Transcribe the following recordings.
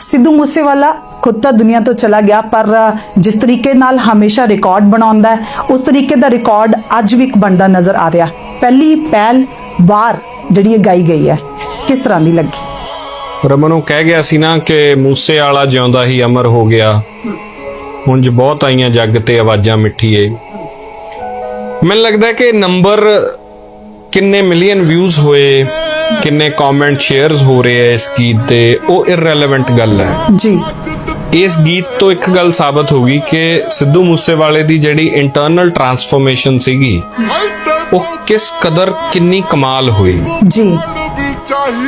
ਸਿੱਧੂ ਮੂਸੇਵਾਲਾ ਖੁਦ ਤਾਂ ਦੁਨੀਆ ਤੋਂ ਚਲਾ ਗਿਆ, ਪਰ ਜਿਸ ਤਰੀਕੇ ਨਾਲ ਹਮੇਸ਼ਾ ਰਿਕਾਰਡ ਬਣਾਉਂਦਾ ਹੈ, ਉਸ ਤਰੀਕੇ ਦਾ ਰਿਕਾਰਡ ਅੱਜ ਵੀ ਬਣਦਾ ਨਜ਼ਰ ਆ ਰਿਹਾ। ਪਹਿਲੀ ਪਹਿਲ ਵਾਰ ਜਿਹੜੀ ਇਹ ਗਾਈ ਗਈ ਹੈ, ਕਿਸ ਤਰ੍ਹਾਂ ਦੀ ਲੱਗੀ? ਰਮਨ ਨੂੰ ਕਹਿ ਗਿਆ ਸੀ ਨਾ ਕਿ ਮੂਸੇ ਵਾਲਾ ਜਿਉਂਦਾ ਹੀ ਅਮਰ ਹੋ ਗਿਆ। ਹੁਣ ਜ ਬਹੁਤ ਆਈਆਂ ਜੱਗ ਤੇ ਆਵਾਜ਼ਾਂ ਮਿੱਠੀਏ। ਮੈਨੂੰ ਲੱਗਦਾ ਕਿ ਨੰਬਰ ਕਿੰਨੇ ਮਿਲੀਅਨ ਵਿਊਜ਼ ਹੋਏ ਕਿੰਨੇ ਕਮੈਂਟ ਸ਼ੇਅਰਸ ਹੋ ਰਹੇ ਐ ਇਸ ਗੀਤ ਤੇ ਉਹ ਇਰਰੈਲੇਵੈਂਟ ਗੱਲ ਹੈ। ਜੀ। ਇਸ ਗੀਤ ਤੋਂ ਇੱਕ ਗੱਲ ਸਾਬਤ ਹੋ ਗਈ ਕਿ ਸਿੱਧੂ ਮੂਸੇਵਾਲੇ ਦੀ ਜਿਹੜੀ ਇੰਟਰਨਲ ਟਰਾਂਸਫਰਮੇਸ਼ਨ ਸੀਗੀ ਉਹ ਕਿਸ ਕਦਰ ਕਿੰਨੀ ਕਮਾਲ ਹੋਈ। ਜੀ।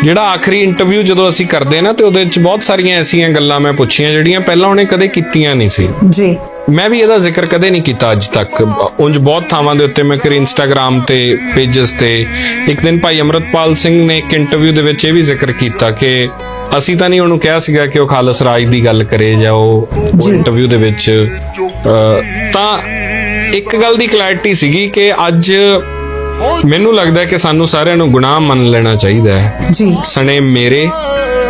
ਜਿਹੜਾ ਆਖਰੀ ਇੰਟਰਵਿਊ ਜਦੋਂ ਅਸੀਂ ਕਰਦੇ ਨਾ ਤੇ ਉਹਦੇ ਵਿੱਚ ਬਹੁਤ ਸਾਰੀਆਂ ਐਸੀਆਂ ਗੱਲਾਂ ਮੈਂ ਪੁੱਛੀਆਂ ਜਿਹੜੀਆਂ ਪਹਿਲਾਂ ਉਹਨੇ ਕਦੇ ਕੀਤੀਆਂ ਨਹੀਂ ਸੀ। ਜੀ। ਮੈਂ ਵੀ ਇਹਦਾ ਜ਼ਿਕਰ ਕਦੇ ਨਹੀਂ ਕੀਤਾ ਅੱਜ ਤੱਕ। ਉਂਝ ਬਹੁਤ ਥਾਵਾਂ ਦੇ ਉੱਤੇ ਮੈਂ ਕਰੀ ਇੰਸਟਾਗ੍ਰam ਤੇ ਪੇजेस ਤੇ ਇੱਕ ਦਿਨ ਭਾਈ ਅਮਰਤਪਾਲ ਸਿੰਘ ਨੇ ਇੱਕ ਇੰਟਰਵਿਊ ਦੇ ਵਿੱਚ ਇਹ ਵੀ ਜ਼ਿਕਰ ਕੀਤਾ ਕਿ ਅਸੀਂ ਤਾਂ ਨਹੀਂ ਉਹਨੂੰ ਕਿਹਾ ਸੀਗਾ ਕਿ ਉਹ ਖਾਲਸ ਰਾਜ ਦੀ ਗੱਲ ਕਰੇ ਜਾਂ ਉਹ। ਇੰਟਰਵਿਊ ਦੇ ਵਿੱਚ ਤਾਂ ਇੱਕ ਗੱਲ ਦੀ ਕਲੈਰਿਟੀ ਸੀਗੀ ਕਿ ਅੱਜ ਮੈਨੂੰ ਲੱਗਦਾ ਹੈ ਕਿ ਸਾਨੂੰ ਸਾਰਿਆਂ ਨੂੰ ਗੁਨਾਹ ਮੰਨ ਲੈਣਾ ਚਾਹੀਦਾ ਹੈ। ਜੀ। ਸਣੇ ਮੇਰੇ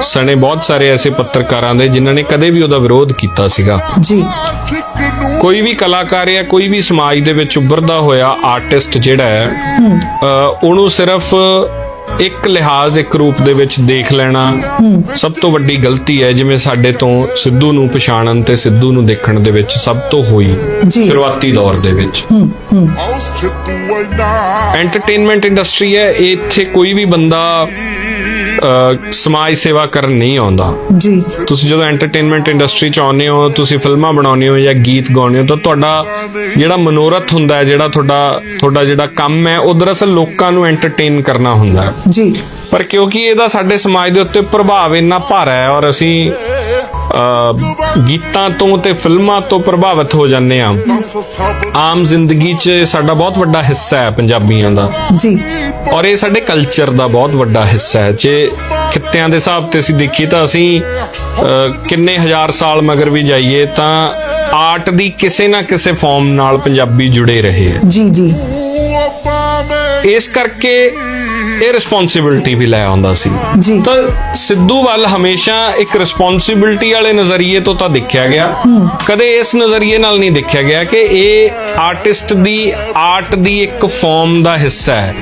ਸਣੇ ਬਹੁਤ ਸਾਰੇ ਐਸੇ ਪੱਤਰਕਾਰਾਂ ਦੇ ਜਿਨ੍ਹਾਂ ਨੇ ਕਦੇ ਵੀ ਉਹਦਾ ਵਿਰੋਧ ਕੀਤਾ ਸੀਗਾ। ਜੀ। ਕੋਈ ਵੀ ਕਲਾਕਾਰ ਜਾਂ ਕੋਈ ਵੀ ਸਮਾਜ ਦੇ ਵਿੱਚ ਉੱਭਰਦਾ ਹੋਇਆ ਆਰਟਿਸਟ ਜਿਹੜਾ ਹੈ ਉਹਨੂੰ ਸਿਰਫ ਇੱਕ ਲਿਹਾਜ਼ ਇੱਕ ਰੂਪ ਦੇ ਵਿੱਚ ਦੇਖ ਲੈਣਾ ਸਭ ਤੋਂ ਵੱਡੀ ਗਲਤੀ ਹੈ ਜਿਵੇਂ ਸਾਡੇ ਤੋਂ ਸਿੱਧੂ ਨੂੰ ਪਛਾਣਨ ਤੇ ਸਿੱਧੂ ਨੂੰ ਦੇਖਣ ਦੇ ਵਿੱਚ ਸਭ ਤੋਂ ਹੋਈ। ਸ਼ੁਰੂਆਤੀ ਦੌਰ ਦੇ ਵਿੱਚ। ਐਂਟਰਟੇਨਮੈਂਟ ਇੰਡਸਟਰੀ ਹੈ ਇੱਥੇ ਕੋਈ ਵੀ ਬੰਦਾ ਸਮਾਜ ਸੇਵਾ ਕਰਨ ਨਹੀਂ ਆਉਂਦਾ। ਜੀ। ਤੁਸੀਂ ਜਦੋਂ ਐਂਟਰਟੇਨਮੈਂਟ ਇੰਡਸਟਰੀ ਚ ਆਉਂਦੇ ਹੋ ਤੁਸੀਂ ਫਿਲਮਾਂ ਬਣਾਉਂਦੇ ਹੋ ਜਾਂ ਗੀਤ ਗਾਉਂਦੇ ਹੋ ਤਾਂ ਤੁਹਾਡਾ ਜਿਹੜਾ ਮਨੋਰਥ ਹੁੰਦਾ ਹੈ ਜਿਹੜਾ ਤੁਹਾਡਾ ਤੁਹਾਡਾ ਜਿਹੜਾ ਕੰਮ ਹੈ ਉਹ ਦਰਅਸਲ ਲੋਕਾਂ ਨੂੰ ਐਂਟਰਟੇਨ ਕਰਨਾ ਹੁੰਦਾ ਹੈ। ਜੀ। ਪਰ ਕਿਉਂਕਿ ਇਹਦਾ ਸਾਡੇ ਸਮਾਜ ਦੇ ਉੱਤੇ ਪ੍ਰਭਾਵ ਇੰਨਾ ਭਾਰਾ ਹੈ ਔਰ ਅਸੀਂ ਗੀਤਾਂ ਤੋਂ ਤੇ ਫਿਲਮਾਂ ਤੋਂ ਪ੍ਰਭਾਵਿਤ ਹੋ ਜਾਂਦੇ ਆ ਆਮ ਜ਼ਿੰਦਗੀ 'ਚ ਸਾਡਾ ਬਹੁਤ ਵੱਡਾ ਹਿੱਸਾ ਹੈ ਪੰਜਾਬੀਆਂ ਦਾ। ਜੀ। ਔਰ ਇਹ ਸਾਡੇ ਕਲਚਰ ਦਾ ਬਹੁਤ ਵੱਡਾ ਹਿੱਸਾ ਹੈ। ਜੇ ਖਿੱਤਿਆਂ ਦੇ ਹਿਸਾਬ ਤੇ ਅਸੀਂ ਦੇਖੀ ਤਾਂ ਅਸੀਂ ਕਿੰਨੇ ਹਜ਼ਾਰ ਸਾਲ ਮਗਰ ਵੀ ਜਾਈਏ ਤਾਂ ਆਰਟ ਦੀ ਕਿਸੇ ਨਾ ਕਿਸੇ ਫਾਰਮ ਨਾਲ ਪੰਜਾਬੀ ਜੁੜੇ ਰਹੇ ਹੈ। ਜੀ ਜੀ। ਇਸ ਕਰਕੇ ਇਹ ਰਿਸਪੌਂਸਿਬਿਲਟੀ ਵੀ ਲੈ ਆਉਂਦਾ ਸੀ ਜੀ ਤਾਂ ਸਿੱਧੂ ਵੱਲ ਹਮੇਸ਼ਾ ਇੱਕ ਰਿਸਪੌਂਸਿਬਿਲਟੀ ਵਾਲੇ ਨਜ਼ਰੀਏ ਤੋਂ ਤਾਂ ਦੇਖਿਆ ਗਿਆ ਕਦੇ ਇਸ ਨਜ਼ਰੀਏ ਨਾਲ ਨਹੀਂ ਦੇਖਿਆ ਗਿਆ ਕਿ ਇਹ ਆਰਟਿਸਟ ਦੀ ਆਰਟ ਦੀ ਇੱਕ ਫਾਰਮ ਦਾ ਹਿੱਸਾ ਹੈ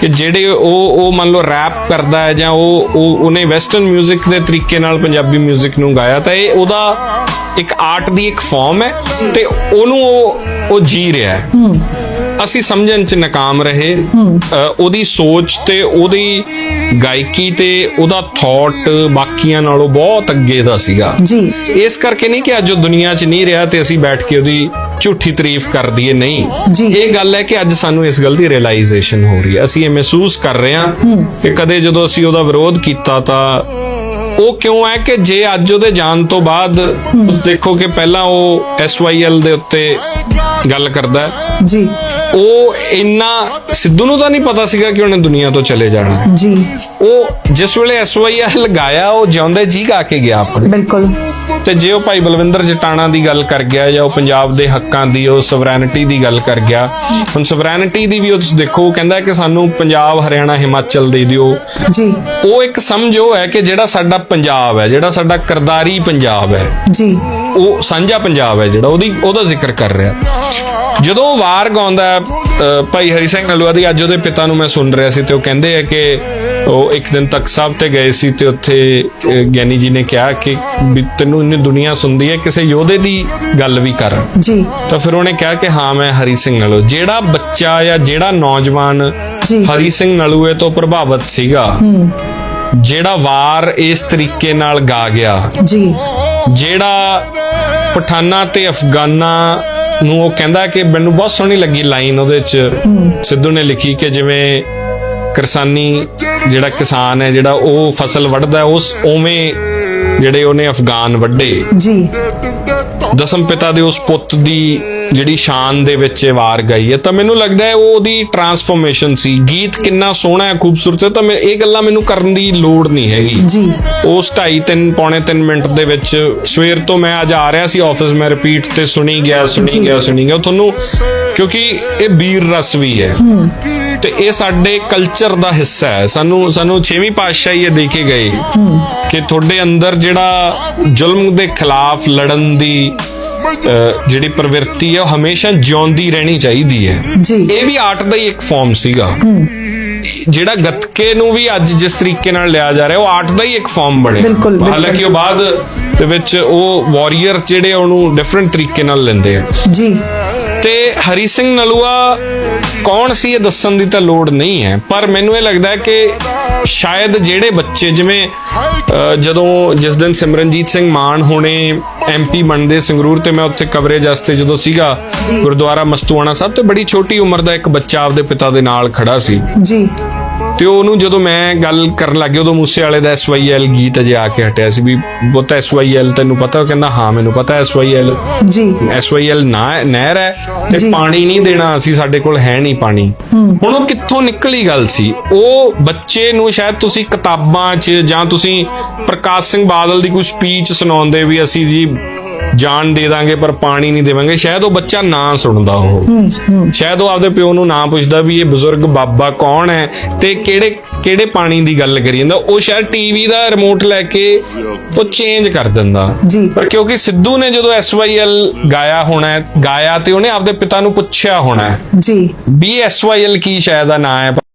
ਕਿ ਜਿਹੜੇ ਉਹ ਉਹ ਮੰਨ ਲਓ ਰੈਪ ਕਰਦਾ ਹੈ ਜਾਂ ਉਹ ਉਹ ਉਹਨੇ ਵੈਸਟਰਨ 뮤직 ਦੇ ਤਰੀਕੇ ਨਾਲ ਪੰਜਾਬੀ 뮤직 ਨੂੰ ਗਾਇਆ ਤਾਂ ਇਹ ਉਹਦਾ ਇੱਕ ਆਰਟ ਦੀ ਇੱਕ ਫਾਰਮ ਹੈ ਤੇ ਉਹਨੂੰ ਉਹ ਉਹ ਜੀ ਰਿਹਾ ਹੈ ਅਸੀਂ ਸਮਝਣ ਚ ਨਾਕਾਮ ਰਹੇ ਉਹਦੀ ਸੋਚ ਤੇ ਉਹਦੀ ਗਾਇਕੀ ਤੇ ਉਹਦਾ ਥਾਟ ਬਾਕੀਆਂ ਨਾਲੋਂ ਬਹੁਤ ਅੱਗੇ ਦਾ ਸੀਗਾ। ਜੀ। ਇਸ ਕਰਕੇ ਨਹੀਂ ਕਿ ਅੱਜ ਉਹ ਦੁਨੀਆ 'ਚ ਨਹੀਂ ਰਿਹਾ ਤੇ ਅਸੀਂ ਬੈਠ ਕੇ ਉਹਦੀ ਝੂਠੀ ਤਾਰੀਫ ਕਰ ਦਈਏ ਨਹੀਂ। ਇਹ ਗੱਲ ਹੈ ਕਿ ਅੱਜ ਸਾਨੂੰ ਇਸ ਗੱਲ ਦੀ ਰਿਅਲਾਈਜੇਸ਼ਨ ਹੋ ਰਹੀ ਹੈ। ਅਸੀਂ ਇਹ ਮਹਿਸੂਸ ਕਰ ਰਹੇ ਹਾਂ ਕਿ ਕਦੇ ਜਦੋਂ ਅਸੀਂ ਉਹਦਾ ਵਿਰੋਧ ਕੀਤਾ ਤਾਂ ਉਹ ਕਿਉਂ ਹੈ ਕਿ ਜੇ ਅੱਜ ਉਹਦੇ ਜਾਣ ਤੋਂ ਬਾਅਦ ਤੁਸੀਂ ਦੇਖੋ ਕਿ ਪਹਿਲਾਂ ਉਹ SYL ਦੇ ਉੱਤੇ ਗੱਲ ਕਰਦਾ ਹੈ। ਜੀ। ਉਹ ਇੰਨਾ ਸਿੱਧੂ ਨੂੰ ਤਾਂ ਨਹੀਂ ਪਤਾ ਸੀਗਾ ਕਿ ਉਹਨੇ ਦੁਨੀਆ ਤੋਂ ਚਲੇ ਜਾਣਾ। ਹੈ। ਜੀ। ਉਹ ਜਿਸ ਵੇਲੇ ਐਸਵਾਈਐਲ ਲਗਾਇਆ ਉਹ ਜਿਉਂਦੇ ਜੀ ਗਾ ਕੇ ਗਿਆ ਆਪਣੇ। ਬਿਲਕੁਲ। ਤੇ ਜੇ ਉਹ ਭਾਈ ਬਲਵਿੰਦਰ ਜਟਾਣਾ ਦੀ ਗੱਲ ਕਰ ਗਿਆ ਜਾਂ ਉਹ ਪੰਜਾਬ ਦੇ ਹੱਕਾਂ ਦੀ ਉਹ ਸਵਰੈਨਿਟੀ ਦੀ ਗੱਲ ਕਰ ਗਿਆ ਹੁਣ ਸਵਰੈਨਿਟੀ ਦੀ ਵੀ ਉਹ ਤੁਸੀਂ ਦੇਖੋ ਉਹ ਕਹਿੰਦਾ ਕਿ ਸਾਨੂੰ ਪੰਜਾਬ ਹਰਿਆਣਾ ਹਿਮਾਚਲ ਦੇ ਦਿਓ। ਜੀ। ਉਹ ਇੱਕ ਸਮਝ ਉਹ ਹੈ ਕਿ ਜਿਹੜਾ ਸਾਡਾ ਪੰਜਾਬ ਹੈ ਜਿਹੜਾ ਸਾਡਾ ਕਰਦਾਰੀ ਪੰਜਾਬ ਹੈ। ਜੀ। ਉਹ ਸਾਂਝਾ ਪੰਜਾਬ ਹੈ ਜਿਹੜਾ ਉਹਦੀ ਉਹਦਾ ਜ਼ਿਕਰ ਕਰ ਰਿਹਾ। ਜਦੋਂ ਵਾਰ ਗਾਉਂਦਾ ਭਾਈ ਹਰੀ ਸਿੰਘ ਨਲੂਆ ਦੀ ਅੱਜ ਉਹਦੇ ਪਿਤਾ ਨੂੰ ਮੈਂ ਸੁਣ ਰਿਹਾ ਸੀ ਤੇ ਉਹ ਕਹਿੰਦੇ ਆ ਕਿ ਉਹ ਇੱਕ ਦਿਨ ਤੱਕ ਸਾਹਿਬ ਤੇ ਗਏ ਸੀ ਤੇ ਉੱਥੇ ਗਿਆਨੀ ਜੀ ਨੇ ਕਿਹਾ ਕਿ ਤੈਨੂੰ ਇੰਨੀ ਦੁਨੀਆ ਸੁਣਦੀ ਹੈ ਕਿਸੇ ਯੋਧੇ ਦੀ ਗੱਲ ਵੀ ਕਰ। ਜੀ। ਤਾਂ ਫਿਰ ਉਹਨੇ ਕਿਹਾ ਕਿ ਹਾਂ ਮੈਂ ਹਰੀ ਸਿੰਘ ਨਲੂਆ। ਜਿਹੜਾ ਬੱਚਾ ਜਾਂ ਜਿਹੜਾ ਨੌਜਵਾਨ। ਹਰੀ ਸਿੰਘ ਨਲੂਏ ਤੋਂ ਪ੍ਰਭਾਵਿਤ ਸੀਗਾ ਜਿਹੜਾ ਵਾਰ ਇਸ ਤਰੀਕੇ ਨਾਲ ਗਾ ਗਿਆ ਜੀ। ਜਿਹੜਾ ਪਠਾਨਾ ਤੇ ਅਫਗਾਨਾ ਨੂੰ ਉਹ ਕਹਿੰਦਾ ਕਿ ਮੈਨੂੰ ਬਹੁਤ ਸੋਹਣੀ ਲੱਗੀ ਲਾਈਨ ਉਹਦੇ ਚ। ਸਿੱਧੂ ਨੇ ਲਿਖੀ ਕਿ ਜਿਵੇਂ ਕਿਸਾਨੀ ਜਿਹੜਾ ਕਿਸਾਨ ਹੈ, ਜਿਹੜਾ ਉਹ ਫਸਲ ਵੱਢਦਾ ਉਸ ਉਵੇਂ ਜਿਹੜੇ ਉਹਨੇ ਅਫਗਾਨ ਵੱਢੇ। ਜੀ। ਦਸਮ ਪਿਤਾ ਦੇ ਉਸ ਪੁੱਤ ਦੀ ਜਿਹੜੀ ਸ਼ਾਨ ਦੇ ਵਿੱਚ ਵਾਰ ਗਈ ਹੈ ਤਾਂ ਮੈਨੂੰ ਲੱਗਦਾ ਹੈ ਉਹ ਉਹਦੀ ਟਰਾਂਸਫਰਮੇਸ਼ਨ ਸੀ। ਗੀਤ ਕਿੰਨਾ ਸੋਹਣਾ ਹੈ ਖੂਬਸੂਰਤ ਹੈ ਤਾਂ ਮੈਂ ਇਹ ਗੱਲਾਂ ਮੈਨੂੰ ਕਰਨ ਦੀ ਲੋੜ ਨਹੀਂ ਹੈਗੀ। ਜੀ। ਉਸ 2.5 3 ਪੌਣੇ 3 ਮਿੰਟ ਦੇ ਵਿੱਚ ਸਵੇਰ ਤੋਂ ਮੈਂ ਅੱਜ ਆ ਰਿਹਾ ਸੀ ਆਫਿਸ ਮੈਂ ਰਿਪੀਟ ਤੇ ਸੁਣੀ ਗਿਆ ਸੁਣੀ ਗਿਆ ਸੁਣੀ ਗਿਆ। ਤੁਹਾਨੂੰ ਕਿਉਂਕਿ ਇਹ ਵੀਰ ਰਸ ਵੀ ਹੈ। ਤੇ ਇਹ ਸਾਡੇ ਕਲਚਰ ਦਾ ਹਿੱਸਾ ਹੈ। ਸਾਨੂੰ ਸਾਨੂੰ ਛੇਵੀਂ ਪਾਤਸ਼ਾਹੀ ਇਹ ਦੇ ਕੇ ਗਏ ਕਿ ਤੁਹਾਡੇ ਅੰਦਰ ਜਿਹੜਾ ਜ਼ੁਲਮ ਦੇ ਖਿਲਾਫ ਲੜਨ ਦੀ ਜਿਹੜੀ ਪ੍ਰਵਿਰਤੀ ਹੈ ਉਹ ਹਮੇਸ਼ਾ ਜਿਉਂਦੀ ਰਹਿਣੀ ਚਾਹੀਦੀ ਹੈ। ਜੀ। ਇਹ ਵੀ ਆਰਟ ਦਾ ਹੀ ਇੱਕ ਫਾਰਮ ਸੀਗਾ। ਜਿਹੜਾ ਗੱਤਕੇ ਨੂੰ ਵੀ ਅੱਜ ਜਿਸ ਤਰੀਕੇ ਨਾਲ ਲਿਆ ਜਾ ਰਿਹਾ ਉਹ ਆਰਟ ਦਾ ਹੀ ਇੱਕ ਫਾਰਮ ਬਣਿਆ ਬਿਲਕੁਲ। ਹਾਲਾਂਕਿ ਉਹ ਬਾਅਦ ਦੇ ਵਿੱਚ ਉਹ ਵਾਰੀਅਰਸ ਜਿਹੜੇ ਉਹਨੂੰ ਡਿਫਰੈਂਟ ਤਰੀਕੇ ਨਾਲ ਲੈਂਦੇ ਆ। ਜੀ। ਤੇ ਹਰੀ ਸਿੰਘ ਨਲੂਆ ਕੌਣ ਸੀ ਇਹ ਦੱਸਣ ਦੀ ਤਾਂ ਲੋੜ ਨਹੀਂ ਹੈ ਪਰ ਮੈਨੂੰ ਇਹ ਲੱਗਦਾ ਹੈ ਕਿ ਸ਼ਾਇਦ ਜਿਹੜੇ ਬੱਚੇ ਜਿਵੇਂ ਜਦੋਂ ਜਿਸ ਦਿਨ ਸਿਮਰਨਜੀਤ ਸਿੰਘ ਮਾਨ ਹੋਣੇ ਐਮਪੀ ਬਣਦੇ ਸੰਗਰੂਰ ਤੇ ਮੈਂ ਉੱਥੇ ਕਵਰੇਜ ਵਾਸਤੇ ਜਦੋਂ ਸੀਗਾ ਗੁਰਦੁਆਰਾ ਮਸਤੂਆਣਾ ਸਾਹਿਬ ਤੇ ਬੜੀ ਛੋਟੀ ਉਮਰ ਦਾ ਇੱਕ ਬੱਚਾ ਆਪਦੇ ਪਿਤਾ ਦੇ ਨਾਲ ਖੜਾ ਸੀ। ਜੀ। ਤੇ ਉਹਨੂੰ ਜਦੋਂ ਮੈਂ ਗੱਲ ਕਰਨ ਲੱਗੇ ਉਦੋਂ ਮੂਸੇ ਵਾਲੇ ਦਾ ਐਸਵਾਈਐਲ ਗੀਤ ਅਜੇ ਆ ਕੇ ਹਟਿਆ ਸੀ ਵੀ ਬੁੱਤ ਐਸਵਾਈਐਲ ਤੈਨੂੰ ਪਤਾ ਉਹ ਕਹਿੰਦਾ ਹਾਂ ਮੈਨੂੰ ਪਤਾ ਐਸਵਾਈਐਲ ਜੀ। ਐਸਵਾਈਐਲ ਨਾ ਨਹਿਰ ਹੈ ਤੇ। ਪਾਣੀ ਨਹੀਂ ਦੇਣਾ ਅਸੀਂ ਸਾਡੇ ਕੋਲ ਹੈ ਨਹੀਂ ਪਾਣੀ। ਹੁਣ ਉਹ ਕਿੱਥੋਂ ਨਿਕਲੀ ਗੱਲ ਸੀ? ਉਹ ਬੱਚੇ ਨੂੰ ਸ਼ਾਇਦ ਤੁਸੀਂ ਕਿਤਾਬਾਂ 'ਚ ਜਾਂ ਤੁਸੀਂ ਪ੍ਰਕਾਸ਼ ਸਿੰਘ ਬਾਦਲ ਦੀ ਕੋਈ ਸਪੀਚ ਸੁਣਾਉਂਦੇ ਵੀ ਅਸੀਂ ਜੀ ਜਾਨ ਦੇ ਦਾਂਗੇ ਪਰ ਪਾਣੀ ਨਹੀਂ ਦੇਵਾਂਗੇ। ਸ਼ਾਇਦ ਉਹ ਬੱਚਾ ਨਾ ਸੁਣਦਾ ਉਹ ਸ਼ਾਇਦ ਉਹ ਆਪਦੇ ਪਿਓ ਨੂੰ ਨਾ ਪੁੱਛਦਾ ਵੀ ਇਹ ਬਜ਼ੁਰਗ ਬਾਬਾ ਕੌਣ ਹੈ ਤੇ ਕਿਹੜੇ ਕਿਹੜੇ ਪਾਣੀ ਦੀ ਗੱਲ ਕਰੀ ਜਾਂਦਾ। ਉਹ ਸ਼ਾਇਦ ਟੀਵੀ ਦਾ ਰਿਮੋਟ ਲੈ ਕੇ ਉਹ ਚੇਂਜ ਕਰ ਦਿੰਦਾ। ਪਰ ਕਿਉਂਕਿ ਸਿੱਧੂ ਨੇ ਜਦੋਂ ਐਸਵਾਈਐਲ ਗਾਇਆ ਹੋਣਾ ਹੈ ਗਾਇਆ ਤੇ ਉਹਨੇ ਆਪਦੇ ਪਿਤਾ ਨੂੰ ਪੁੱਛਿਆ ਹੋਣਾ ਹੈ। ਜੀ। ਵੀ ਐਸਵਾਈਐਲ ਕੀ ਸ਼ਾਇਦ ਦਾ ਨਾਂ ਹੈ।